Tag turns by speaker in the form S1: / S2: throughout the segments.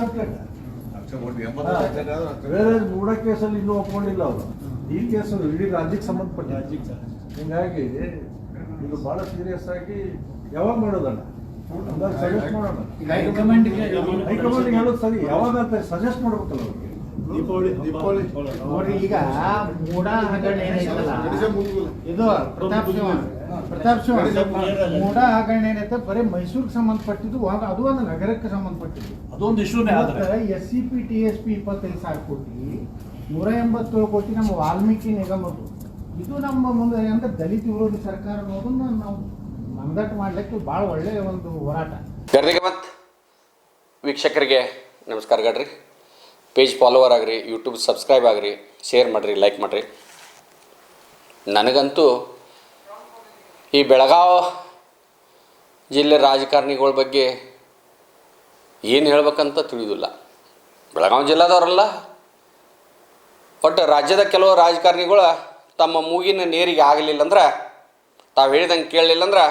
S1: Separate. ಬೇರೆ ಮೂಡ ಕೇಸಲ್ಲಿ ಇನ್ನೂ ಒಪ್ಕೊಂಡಿಲ್ಲ ಅವರು. ಈ ಕೇಸಲ್ಲಿ ಇಡೀ ರಾಜ್ಯಕ್ಕೆ ಸಂಬಂಧಪಟ್ಟ ಹಿಂಗಾಗಿ ಇದು ಬಹಳ ಸೀರಿಯಸ್ ಆಗಿ ಯಾವಾಗ ಮಾಡೋದಲ್ಲ? ಸಜೆಸ್ಟ್ ಮಾಡೋಣ.
S2: ಹೈಕಮಾಂಡ್
S1: ಹೈಕಮಾಂಡ್ ಹೇಳೋದು ಸರಿ. ಯಾವಾಗ ಅಂತ ಸಜೆಸ್ಟ್ ಮಾಡ್ಬೇಕಲ್ಲ ಅವ್ರಿಗೆ?
S3: ದೀಪಾವಳಿ ದೀಪಾವಳಿ.
S2: ನೋಡ್ರಿ ಈಗ ಮೂಡ ಹಗರಣ ಏನೈತಲ್ಲ? ಇದು ಪ್ರತಾಪ್ ಸಿಂಹ. ಪ್ರತಾಪ್ ಸಿಂಹ ಮೂಡ ಹಗರಣ ಏನೈತೆ? ಬರೀ ಮೈಸೂರಿಗೆ ಸಂಬಂಧಪಟ್ಟಿದ್ದು ಒಂದು- ಅದು ಒಂದು ನಗರಕ್ಕೆ ಸಂಬಂಧಪಟ್ಟಿದ್ದು.
S4: ಅದೊಂದು ಇಶ್ಯೂನೇ ಆದ್ರೆ.
S2: S C P T S P ಇಪ್ಪತ್ತೈದು ಸಾವಿರ ಕೋಟಿ ನೂರ ಎಂಬತ್ತೇಳು ಕೋಟಿ ನಮ್ಮ ವಾಲ್ಮೀಕಿ ನಿಗಮದ್ದು ಇದು ನಮ್ಮ ಮುಂದೆ ಅಂದ್ರೆ ದಲಿತ ವಿರೋಧಿ ಸರ್ಕಾರ ಅನ್ನೋದನ್ನ ನಾವು ಮನದಟ್ಟು ಮಾಡ್ಲಿಕ್ಕೆ ಭಾಳ ಒಳ್ಳೆಯ ಒಂದು ಹೋರಾಟ.
S5: ಗರ್ದಿಗೆ ಮತ್ತು ವೀಕ್ಷಕರಿಗೆ ನಮಸ್ಕಾರ ಗಡ್ರಿ. ಪೇಜ್ ಫಾಲೋವರ್ ಆಗಿರಿ ಯೂಟ್ಯೂಬ್ ಸಬ್ಸ್ಕ್ರೈಬ್ ಆಗಿರಿ ಶೇರ್ ಮಾಡಿರಿ ಲೈಕ್ ಮಾಡಿರಿ. ನನಗಂತೂ ಈ ಬೆಳಗಾವ್ ಜಿಲ್ಲೆ ರಾಜಕಾರಣಿಗಳ ಬಗ್ಗೆ ಏನು ಹೇಳ್ಬೇಕಂತ ತಿಳಿದಿಲ್ಲ. ಬೆಳಗಾವಿ ಜಿಲ್ಲಾದವರಲ್ಲ. ಒಟ್ಟು ರಾಜ್ಯದ ಕೆಲವು ರಾಜಕಾರಣಿಗಳು ತಮ್ಮ ಮೂಗಿನ ನೇರಿಗೆ ಆಗಲಿಲ್ಲ ಅಂದ್ರೆ ತಾವು ಹೇಳಿದಂಗೆ ಕೇಳಲಿಲ್ಲ ಅಂದ್ರೆ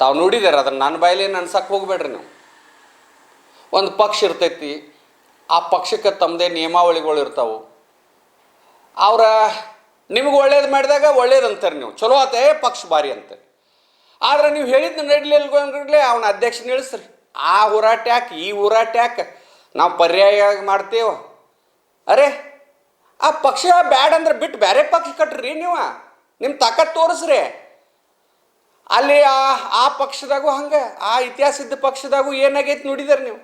S5: ತಾವು ನೋಡಿದಾರೆ ಅದನ್ನು ನನ್ನ ಬಾಯಲ್ಲಿ ಅನ್ಸಕ್ಕೆ ಹೋಗ್ಬೇಡ್ರಿ ನೀವು. ಒಂದು ಪಕ್ಷ ಇರ್ತೈತಿ, ಆ ಪಕ್ಷಕ್ಕೆ ತಮ್ಮದೇ ನಿಯಮಾವಳಿಗಳು ಇರ್ತಾವೆ. ಅವರ, ನಿಮ್ಗೆ ಒಳ್ಳೇದು ಮಾಡಿದಾಗ ಒಳ್ಳೇದು ಅಂತಾರೆ ನೀವು. ಚಲೋ ಆತ ಪಕ್ಷ ಭಾರಿ ಅಂತಾರೆ. ಆದ್ರೆ ನೀವು ಹೇಳಿದ್ದು ನಡಲಿಲ್ಲ ಅವನ ಅಧ್ಯಕ್ಷ ನಿಲ್ಲಿಸ್ರಿ ಆ ಹೋರಾಟ ಈ ಹೋರಾಟ ನಾವು ಪರ್ಯಾಯ ಮಾಡ್ತೇವ. ಅರೆ, ಆ ಪಕ್ಷ ಬ್ಯಾಡ್ ಅಂದ್ರೆ ಬಿಟ್ಟು ಬೇರೆ ಪಕ್ಷ ಕಟ್ಟ್ರಿ ನೀವು. ನಿಮ್ಮ ತಾಕತ್ ತೋರಿಸ್ರಿ. ಅಲ್ಲಿ ಆ ಆ ಪಕ್ಷದಾಗೂ ಹಂಗೆ, ಆ ಇತಿಹಾಸದ ಪಕ್ಷದಾಗೂ ಏನಾಗೈತೆ ನೋಡಿದಾರೆ ನೀವು?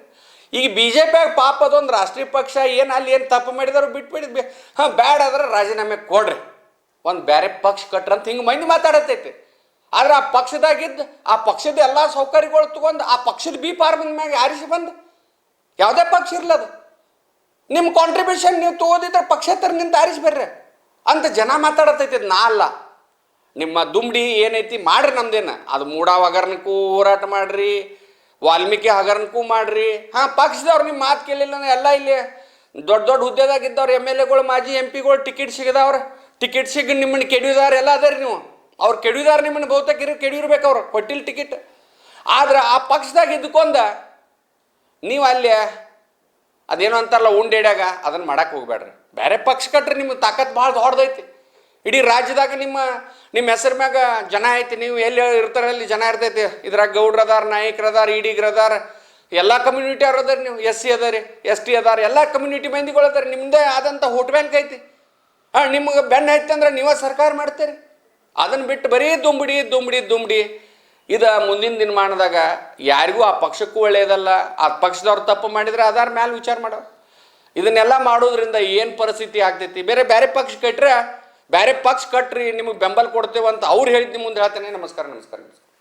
S5: ಈಗ ಬಿ ಜೆ ಪಿಯಾಗ ಪಾಪ ಅದೊಂದು ರಾಷ್ಟ್ರೀಯ ಪಕ್ಷ, ಏನು ಅಲ್ಲಿ ಏನು ತಪ್ಪು ಮಾಡಿದಾರೋ ಬಿಟ್ಬಿಡಿದ್ ಹಾಂ, ಬ್ಯಾಡ್ ಆದ್ರೆ ರಾಜೀನಾಮೆ ಕೊಡ್ರಿ. ಒಂದು ಬೇರೆ ಪಕ್ಷ ಕಟ್ರಿ ಅಂತ ಹಿಂಗೆ ಮಂದಿ ಮಾತಾಡತೈತಿ. ಆದ್ರೆ ಆ ಪಕ್ಷದಾಗಿದ್ದು, ಆ ಪಕ್ಷದ ಎಲ್ಲ ಸೌಕರ್ಯಗಳು ತಗೊಂಡು ಆ ಪಕ್ಷದ ಬಿ ಪಾರ್ ಬಂದ ಮ್ಯಾಗ ಯಾರಿಸಿ ಬಂದು? ಯಾವುದೇ ಪಕ್ಷ ಇರ್ಲದು ನಿಮ್ಮ ಕಾಂಟ್ರಿಬ್ಯೂಷನ್ ನೀವು ತಗೋದಿದ್ರೆ ಪಕ್ಷೇತರ ನಿಂತ ಆರಿಸಿ ಅಂತ ಜನ ಮಾತಾಡತೈತಿ, ನಾ ಅಲ್ಲ. ನಿಮ್ಮ ದುಂಬಡಿ ಏನೈತಿ ಮಾಡ್ರಿ ನಮ್ದೇನ. ಅದು ಮೂಡಾ ಹಗರಣಕ್ಕೂ ಹೋರಾಟ ಮಾಡ್ರಿ, ವಾಲ್ಮೀಕಿ ಹಗರಣಕ್ಕೂ ಮಾಡ್ರಿ. ಹಾಂ, ಪಕ್ಷದವ್ರು ನಿಮ್ಮ ಮಾತು ಕೇಳಿಲ್ಲ ಎಲ್ಲ ಇಲ್ಲಿ. ದೊಡ್ಡ ದೊಡ್ಡ ಹುದ್ದೆದಾಗ ಇದ್ದವ್ರು ಎಂ ಎಲ್ ಎಗಳು, ಮಾಜಿ ಎಂ ಪಿಗಳು, ಟಿಕೆಟ್ ಸಿಗದವ್ರು. ಟಿಕೆಟ್ ಸಿಗ ನಿಮ್ಮನ್ನ ಕೆಡಿದಾರ ಎಲ್ಲ ಅದರಿ ನೀವು. ಅವ್ರು ಕೆಡಿದಾರ ನಿಮ್ಮನ್ನು ಬಹುತೇಕ ಇರೋ ಕೆಡಿರ್ಬೇಕು ಅವ್ರು ಕೊಟ್ಟಿಲ್ಲ ಟಿಕೆಟ್. ಆದ್ರೆ ಆ ಪಕ್ಷದಾಗ ಇದ್ಕೊಂಡ ನೀವು ಅಲ್ಲಿ ಅದೇನೋ ಅಂತಾರಲ್ಲ ಉಂಡೇಡ್ಯಾಗ ಅದನ್ನು ಮಾಡಕ್ಕೆ ಹೋಗ್ಬೇಡ್ರಿ ಬೇರೆ ಪಕ್ಷ ಕಟ್ರಿ ನಿಮ್ಗೆ ತಾಕತ್ ಭಾಳ ದೊಡ್ಡದೈತಿ. ಇಡೀ ರಾಜ್ಯದಾಗ ನಿಮ್ಮ ನಿಮ್ಮ ಹೆಸರು ಮ್ಯಾಗ ಜನ ಐತಿ. ನೀವು ಎಲ್ಲಿ ಇರ್ತಾರೆ ಅಲ್ಲಿ ಜನ ಇರ್ತೈತಿ. ಇದ್ರಾಗ ಗೌಡ್ರ ಅದಾರ, ನಾಯಕರು ಅದಾರ, ಇಡಿಗ್ರ ಅದಾರ, ಎಲ್ಲ ಕಮ್ಯುನಿಟಿ ಅವ್ರು ಅದಾರ ನೀವು. ಎಸ್ ಸಿ ಅದಾರಿ ಎಸ್ ಟಿ ಅದಾರ, ಎಲ್ಲ ಕಮ್ಯುನಿಟಿ ಮಂದಿಗಳು ಅದಾರ. ನಿಮ್ಮದೇ ಆದಂಥ ಹೋಟ್ ಬ್ಯಾಂಕ್ ಐತಿ. ಹಾಂ, ನಿಮ್ಗೆ ಬೆನ್ನ ಐತಿ ಅಂದ್ರೆ ನೀವೇ ಸರ್ಕಾರ ಮಾಡ್ತೀರಿ. ಅದನ್ನು ಬಿಟ್ಟು ಬರೀ ದುಂಬಿಡಿ ದುಂಬಿಡಿ ದುಂಬಿಡಿ. ಇದು ಮುಂದಿನ ದಿನಮಾನದಾಗ ಯಾರಿಗೂ ಆ ಪಕ್ಷಕ್ಕೂ ಒಳ್ಳೆಯದಲ್ಲ ಆ ಪಕ್ಷದವ್ರು ತಪ್ಪು ಮಾಡಿದ್ರೆ ಅದಾರ ಮ್ಯಾಲೆ ವಿಚಾರ ಮಾಡೋ. ಇದನ್ನೆಲ್ಲ ಮಾಡೋದ್ರಿಂದ ಏನು ಪರಿಸ್ಥಿತಿ ಆಗ್ತೈತಿ? ಬೇರೆ ಬೇರೆ ಪಕ್ಷ ಕಟ್ರೆ ಬೇರೆ ಪಕ್ಷ ಕಟ್ಟ್ರಿ ನಿಮಗೆ ಬೆಂಬಲ ಕೊಡ್ತೇವೆ ಅಂತ ಅವ್ರು ಹೇಳಿದ್ದು ಮುಂದೆ ಹೇಳ್ತೇನೆ. ನಮಸ್ಕಾರ ನಮಸ್ಕಾರ ನಮಸ್ಕಾರ.